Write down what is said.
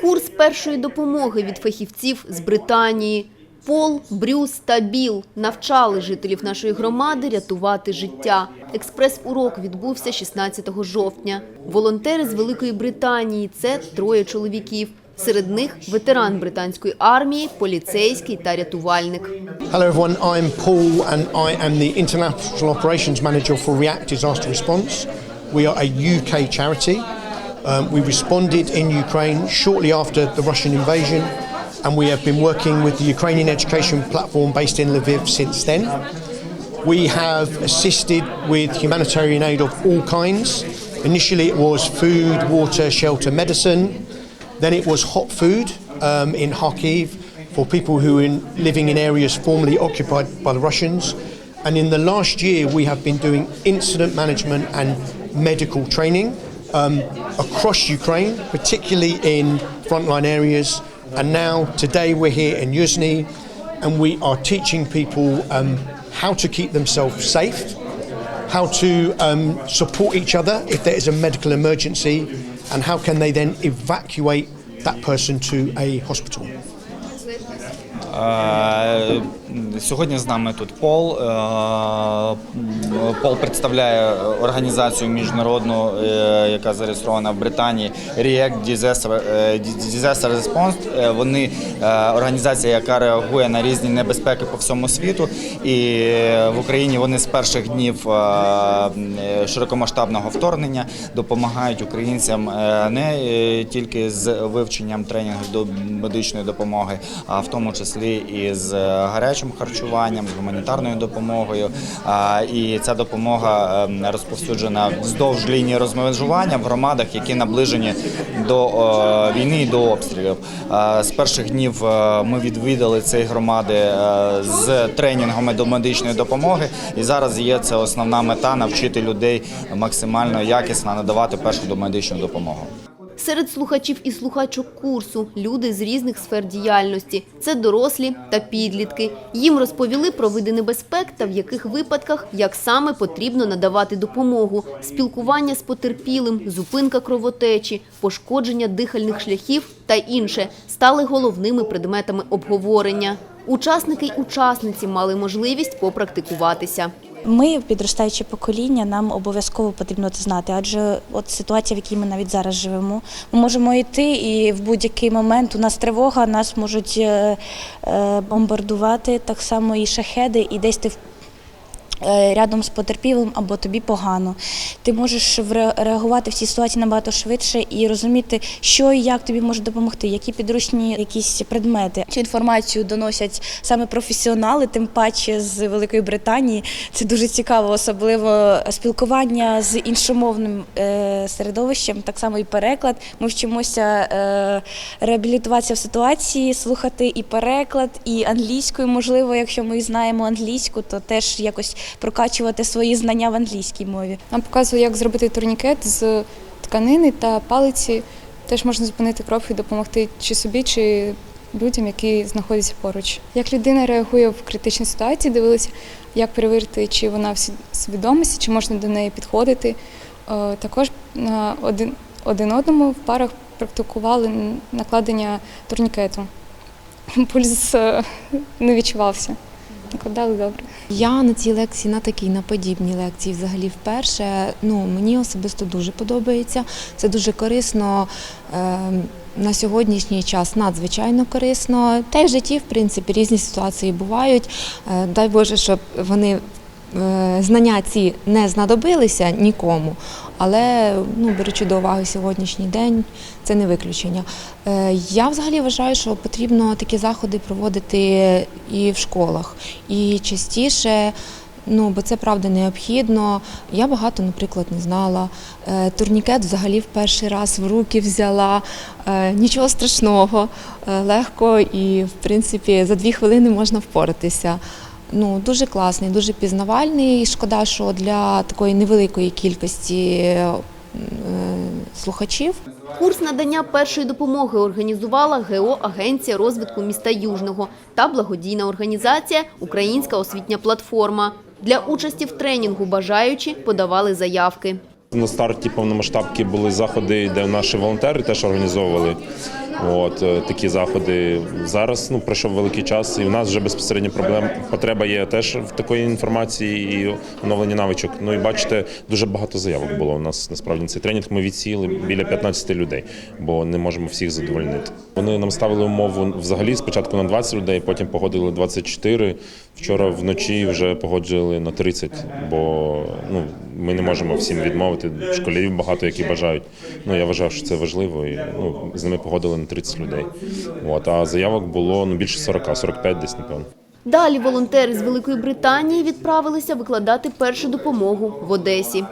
Курс першої допомоги від фахівців з Британії. Пол, Брюс та Біл навчали жителів нашої громади рятувати життя. Експрес-урок відбувся 16 жовтня. Волонтери з Великої Британії – це троє чоловіків. Серед них ветеран британської армії, поліцейський та рятувальник. Hello everyone, I'm Paul and I am the International Operations Manager for React Disaster Response. We are a UK charity. Um, we responded in Ukraine shortly after the Russian invasion and we have been working with the Ukrainian education platform based in Lviv since then. We have assisted with humanitarian aid of all kinds. Initially it was food, water, shelter, medicine. Then it was hot food um, in Kharkiv for people who are in, living in areas formerly occupied by the Russians. And in the last year, we have been doing incident management and medical training um, across Ukraine, particularly in frontline areas. And now, today, we're here in Yuzhny, and we are teaching people um, how to keep themselves safe, how to um, support each other if there is a medical emergency, and how can they then evacuate that person to a hospital. Е, Сьогодні з нами тут Пол. Е, Пол представляє організацію міжнародну, е, яка зареєстрована в Британії React Disaster, Response. Вони організація, яка реагує на різні небезпеки по всьому світу. І в Україні вони з перших днів широкомасштабного вторгнення допомагають українцям не тільки з вивченням тренінгу до медичної допомоги, а в тому числі і з гарячим харчуванням, з гуманітарною допомогою. І ця допомога е, розповсюджена вздовж лінії розмежування в громадах, які наближені до е, війни і до обстрілів. Е, З перших днів е, ми відвідали ці громади е, з тренінгами до медичної допомоги, і зараз є це основна мета навчити людей максимально якісно надавати першу домедичну допомогу. Серед слухачів і слухачок курсу люди з різних сфер діяльності. Це дорослі та підлітки. Їм розповіли про види небезпек та в яких випадках, як саме потрібно надавати допомогу, спілкування з потерпілим, зупинка кровотечі, пошкодження дихальних шляхів та інше стали головними предметами обговорення. Учасники й учасниці мали можливість попрактикуватися. Ми, підростаюче покоління, нам обов'язково потрібно це знати, адже от ситуація, в якій ми навіть зараз живемо, ми можемо йти, і в будь-який момент у нас тривога, нас можуть е, е, бомбардувати так само і шахеди, і десь ти рядом з потерпілим або тобі погано. Ти можеш реагувати в цій ситуації набагато швидше і розуміти, що і як тобі може допомогти, які підручні якісь предмети. Цю інформацію доносять саме професіонали, тим паче з Великої Британії. Це дуже цікаво, особливо спілкування з іншомовним е, середовищем, так само і переклад. Ми вчимося е, реабілітуватися в ситуації, слухати і переклад, і англійською, можливо, якщо ми знаємо англійську, то теж якось прокачувати свої знання в англійській мові. Нам показує, як зробити турнікет з тканини та палиці. Теж можна зупинити кров і допомогти чи собі, чи людям, які знаходяться поруч. Як людина реагує в критичній ситуації, дивилися, як перевірити, чи вона в свідомості, чи можна до неї підходити. Е, Також на один, один одному в парах практикували накладення турнікету. Пульс е, не відчувався. Накладали добре. Я на цій лекції, на такій, на подібній лекції взагалі вперше. Ну, мені особисто дуже подобається. Це дуже корисно е, на сьогоднішній час, надзвичайно корисно. Та й в житті, в принципі, різні ситуації бувають. Е, дай Боже, щоб вони. Е, Знання ці не знадобилися нікому, але ну, беручи до уваги сьогоднішній день, це не виключення. Е, Я взагалі вважаю, що потрібно такі заходи проводити і в школах, і частіше. Ну, бо це правда необхідно. Я багато, наприклад, не знала. Е, Турнікет взагалі в перший раз в руки взяла. Нічого страшного, легко і, в принципі, за дві хвилини можна впоратися. Ну, дуже класний, дуже пізнавальний. Шкода, що для такої невеликої кількості е, слухачів Курс надання першої допомоги організувала ГО Агенція розвитку міста Южного та благодійна організація Українська освітня платформа. Для участі в тренінгу бажаючі подавали заявки. На старті повномасштабки були заходи, де наші волонтери теж організовували от, е, такі заходи. Зараз ну, пройшов великий час, і в нас вже безпосередньо проблем. Потреба є теж в такої інформації і оновленні навичок. Ну і бачите, дуже багато заявок було у нас насправді на цей тренінг. Ми відсіяли біля 15 людей, бо не можемо всіх задовольнити. Вони нам ставили умову взагалі спочатку на 20 людей, потім погодили 24. Вчора вночі вже погоджували на 30, бо ну, ми не можемо всім відмовити. Школярів багато, які бажають. Ну я вважав, що це важливо. І ну, з ними погодили на 30 людей. От, а заявок було ну, більше 40, 45 десь, напевно. Далі волонтери з Великої Британії відправилися викладати першу допомогу в Одесі.